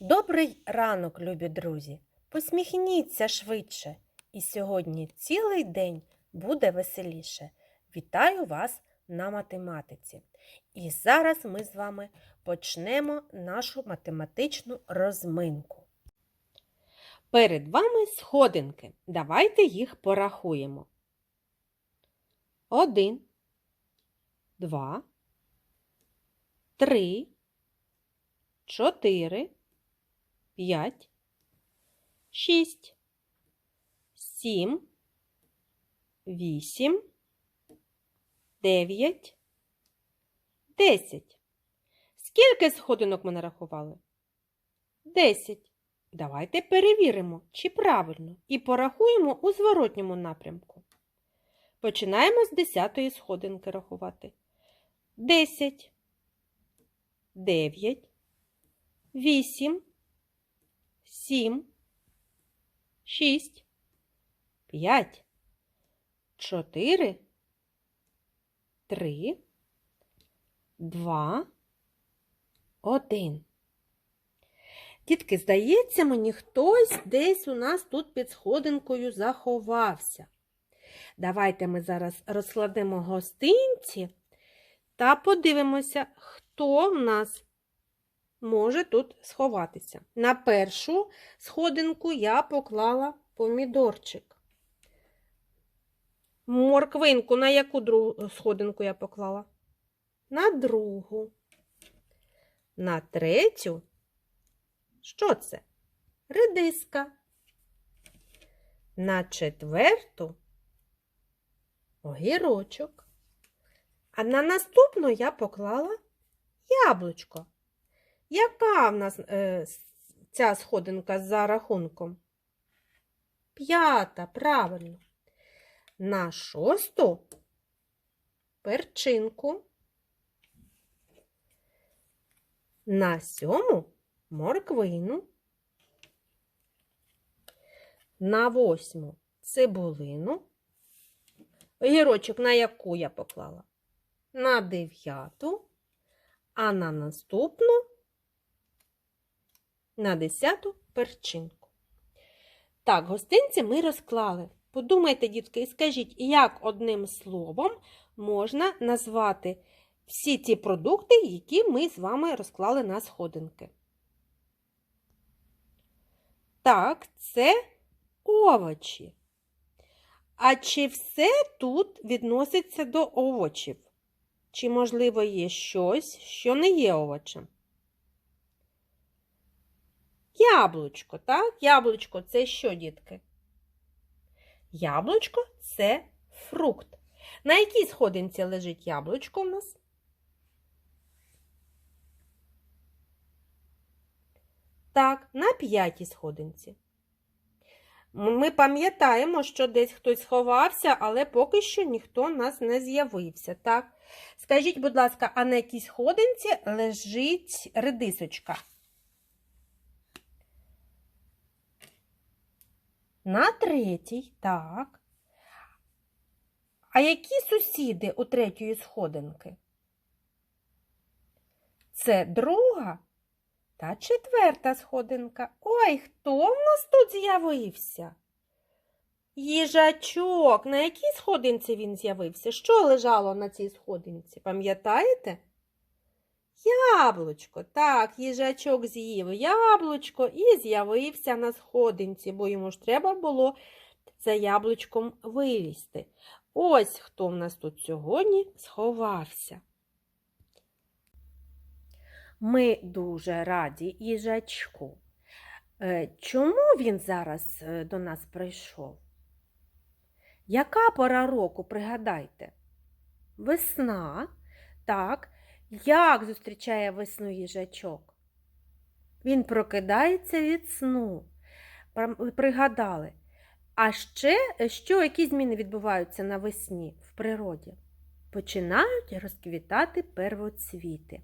Добрий ранок, любі друзі! Посміхніться швидше, і сьогодні цілий день буде веселіше. Вітаю вас на математиці. І зараз ми з вами почнемо нашу математичну розминку. Перед вами сходинки. Давайте їх порахуємо. Один, два, три, чотири, п'ять, шість, сім, вісім, дев'ять, десять. Скільки сходинок ми нарахували? Десять. Давайте перевіримо, чи правильно, і порахуємо у зворотньому напрямку. Починаємо з десятої сходинки рахувати. Десять, дев'ять, вісім, сім, шість, п'ять, чотири, три, два, один. Дітки, здається, мені хтось десь у нас тут під сходинкою заховався. Давайте ми зараз розкладемо гостинці та подивимося, хто в нас може тут сховатися. На першу сходинку я поклала помідорчик. Морквинку на яку другу сходинку я поклала? На другу. На третю. Що це? Редиска. На четверту огірочок. А на наступну я поклала яблучко. Яка в нас е, ця сходинка за рахунком? П'ята, правильно. На шосту перчинку. На сьому морквину. На восьму цибулину. Огірочок на яку я поклала? На дев'яту, а на наступну на десяту перчинку. Так, гостинці ми розклали. Подумайте, дітки, і скажіть, як одним словом можна назвати всі ті продукти, які ми з вами розклали на сходинки. Так, це овочі. А чи все тут відноситься до овочів? Чи, можливо, є щось, що не є овочем? Яблучко, так? Яблучко це що, дітки? Яблучко це фрукт. На якій сходинці лежить яблучко в нас? Так, на п'ятій сходинці. Ми пам'ятаємо, що десь хтось сховався, але поки що ніхто у нас не з'явився. Так? Скажіть, будь ласка, а на якій сходинці лежить редисочка? На третій, так. А які сусіди у третьої сходинки? Це друга та четверта сходинка. Ой, хто в нас тут з'явився? Їжачок. На якій сходинці він з'явився? Що лежало на цій сходинці? Пам'ятаєте? Яблучко. Так, їжачок з'їв яблучко і з'явився на сходинці, бо йому ж треба було за яблучком вилізти. Ось хто в нас тут сьогодні сховався. Ми дуже раді їжачку. Е, Чому він зараз е, до нас прийшов? Яка пора року, пригадайте? Весна, так. Як зустрічає весну їжачок? Він прокидається від сну. Пригадали. А ще, що які зміни відбуваються навесні в природі? Починають розквітати первоцвіти.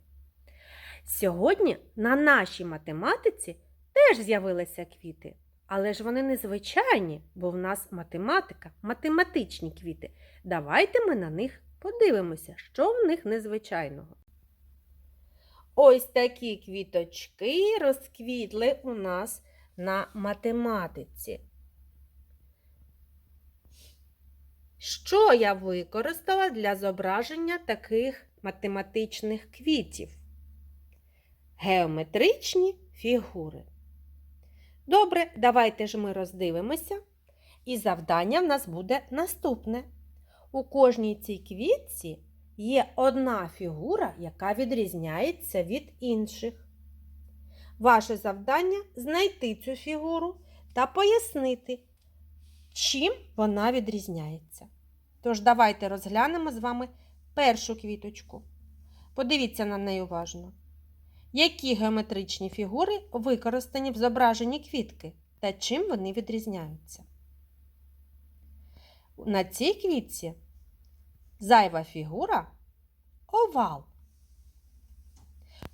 Сьогодні на нашій математиці теж з'явилися квіти, але ж вони незвичайні, бо в нас математика, математичні квіти. Давайте ми на них подивимося, що в них незвичайного. Ось такі квіточки розквітли у нас на математиці. Що я використала для зображення таких математичних квітів? Геометричні фігури. Добре, давайте ж ми роздивимося. І завдання в нас буде наступне. У кожній цій квітці є одна фігура, яка відрізняється від інших. Ваше завдання знайти цю фігуру та пояснити, чим вона відрізняється. Тож, давайте розглянемо з вами першу квіточку. Подивіться на неї уважно. Які геометричні фігури використані в зображенні квітки та чим вони відрізняються? На цій квітці зайва фігура овал.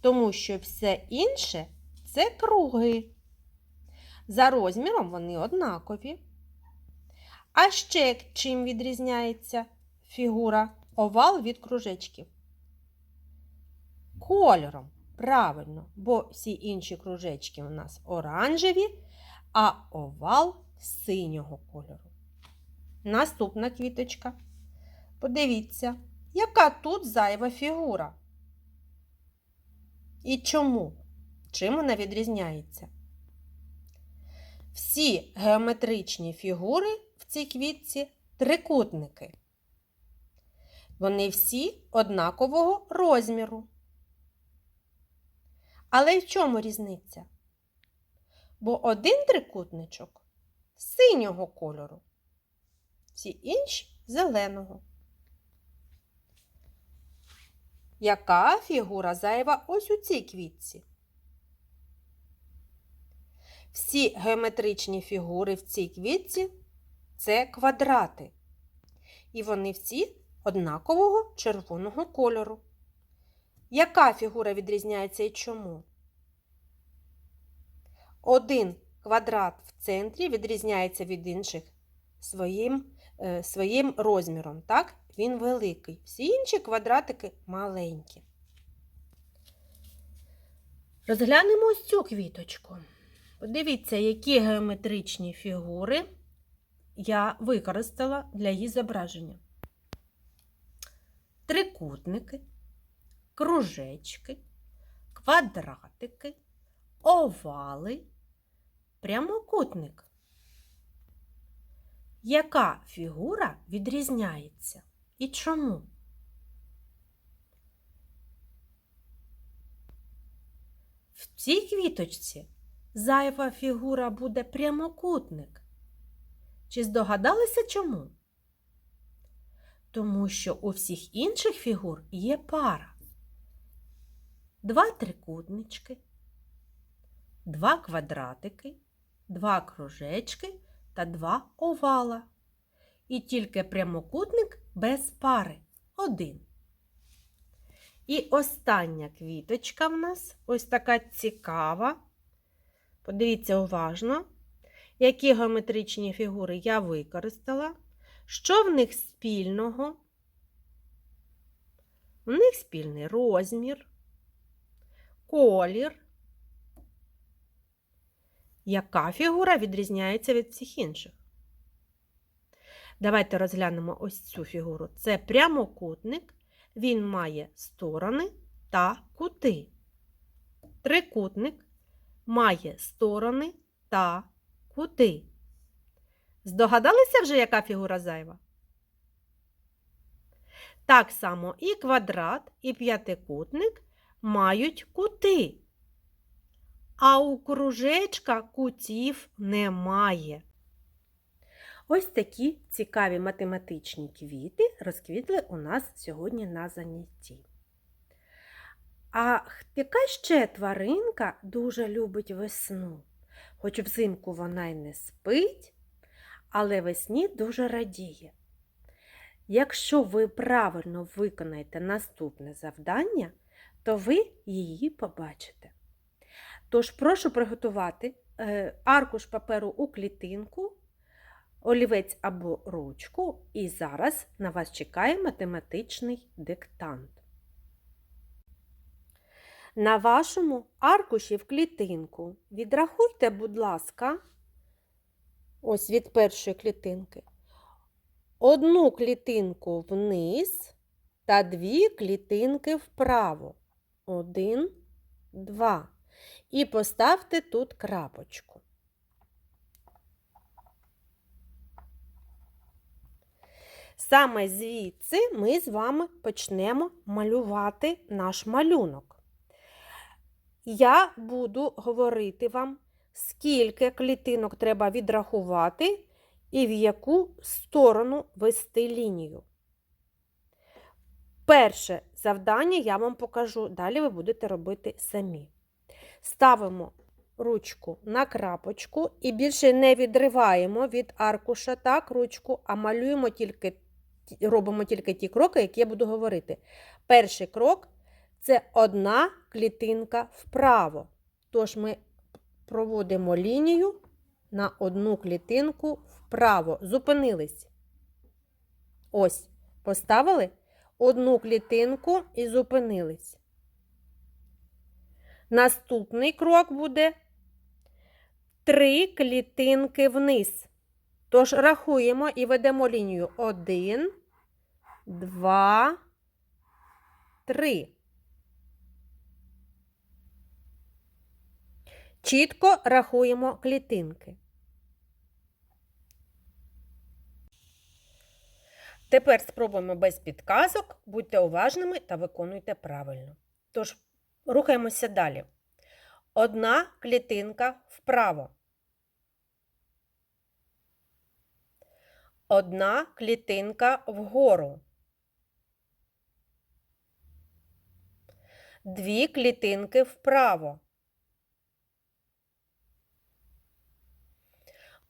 Тому що все інше це круги. За розміром вони однакові. А ще чим відрізняється фігура овал від кружечків? Кольором. Правильно, бо всі інші кружечки у нас оранжеві, а овал синього кольору. Наступна квіточка. Подивіться, яка тут зайва фігура. І чому? Чим вона відрізняється? Всі геометричні фігури в цій квітці трикутники. Вони всі однакового розміру. Але в чому різниця? Бо один трикутничок синього кольору, всі інші зеленого. Яка фігура зайва ось у цій квітці? Всі геометричні фігури в цій квітці це квадрати. І вони всі однакового червоного кольору. Яка фігура відрізняється і чому? Один квадрат в центрі відрізняється від інших своїм, е, своїм розміром. Так? Він великий. Всі інші квадратики маленькі. Розглянемо ось цю квіточку. Подивіться, які геометричні фігури я використала для її зображення. Трикутники, кружечки, квадратики, овали, прямокутник. Яка фігура відрізняється і чому? В цій квіточці зайва фігура буде прямокутник. Чи здогадалися чому? Тому що у всіх інших фігур є пара. Два трикутнички, два квадратики, два кружечки та два овала. І тільки прямокутник без пари один. І остання квіточка в нас ось така цікава. Подивіться уважно, які геометричні фігури я використала. Що в них спільного? В них спільний розмір, колір. Яка фігура відрізняється від всіх інших? Давайте розглянемо ось цю фігуру. Це прямокутник, він має сторони та кути. Трикутник має сторони та кути. Здогадалися вже, яка фігура зайва? Так само і квадрат, і п'ятикутник мають кути. А у кружечка кутів немає. Ось такі цікаві математичні квіти розквітли у нас сьогодні на занятті. А яка ще тваринка дуже любить весну? Хоч взимку вона й не спить, але весні дуже радіє. Якщо ви правильно виконаєте наступне завдання, то ви її побачите. Тож, прошу приготувати е, аркуш паперу у клітинку, олівець або ручку, і зараз на вас чекає математичний диктант. На вашому аркуші в клітинку відрахуйте, будь ласка, ось від першої клітинки, одну клітинку вниз та дві клітинки вправо. Один, два. І поставте тут крапочку. Саме звідси ми з вами почнемо малювати наш малюнок. Я буду говорити вам, скільки клітинок треба відрахувати і в яку сторону вести лінію. Перше завдання я вам покажу, далі ви будете робити самі. Ставимо ручку на крапочку і більше не відриваємо від аркуша так ручку, а малюємо тільки, робимо тільки ті кроки, які я буду говорити. Перший крок це одна клітинка вправо. Тож ми проводимо лінію на одну клітинку вправо. Зупинились. Ось, поставили одну клітинку і зупинились. Наступний крок буде три клітинки вниз. Тож рахуємо і ведемо лінію. Один, два, три. Чітко рахуємо клітинки. Тепер спробуємо без підказок, будьте уважними та виконуйте правильно. Тож, рухаємося далі. Одна клітинка вправо. Одна клітинка вгору. Дві клітинки вправо.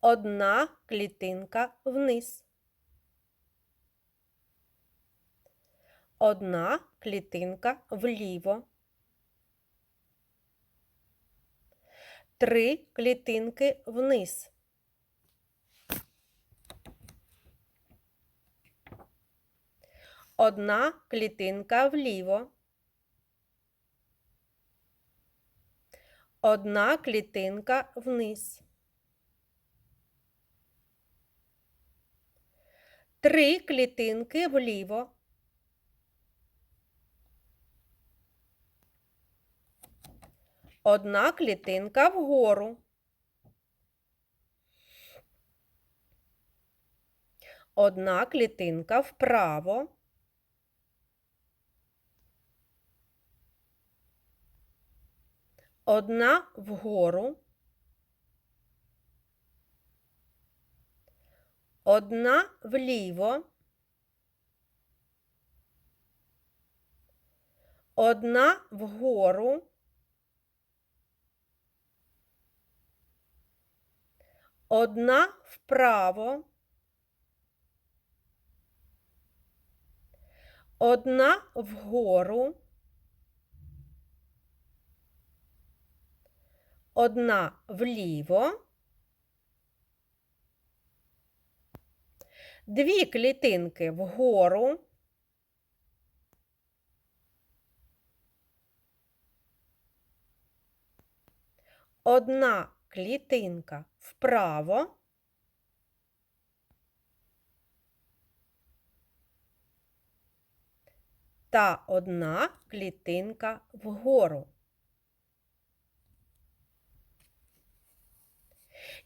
Одна клітинка вниз. Одна клітинка вліво. Три клітинки вниз. Одна клітинка вліво. Одна клітинка вниз. Три клітинки вліво. Одна клітинка вгору. Одна клітинка вправо. Одна вгору. Одна вліво. Одна вгору. Одна вправо. Одна вгору. Одна вліво. Дві клітинки вгору. Одна клітинка вправо. Та одна клітинка вгору.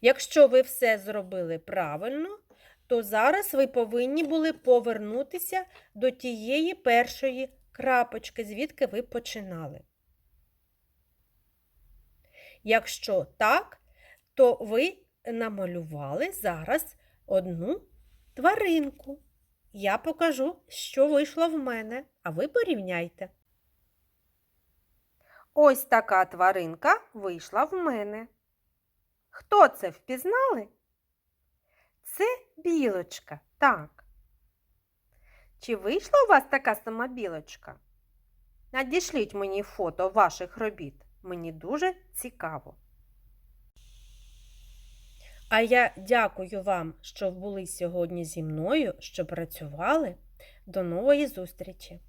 Якщо ви все зробили правильно, то зараз ви повинні були повернутися до тієї першої крапочки, звідки ви починали. Якщо так, то ви намалювали зараз одну тваринку. Я покажу, що вийшло в мене, а ви порівняйте. Ось така тваринка вийшла в мене. Хто це впізнали? Це білочка, так. Чи вийшла у вас така сама білочка? Надішліть мені фото ваших робіт. Мені дуже цікаво. А я дякую вам, що були сьогодні зі мною, що працювали. До нової зустрічі!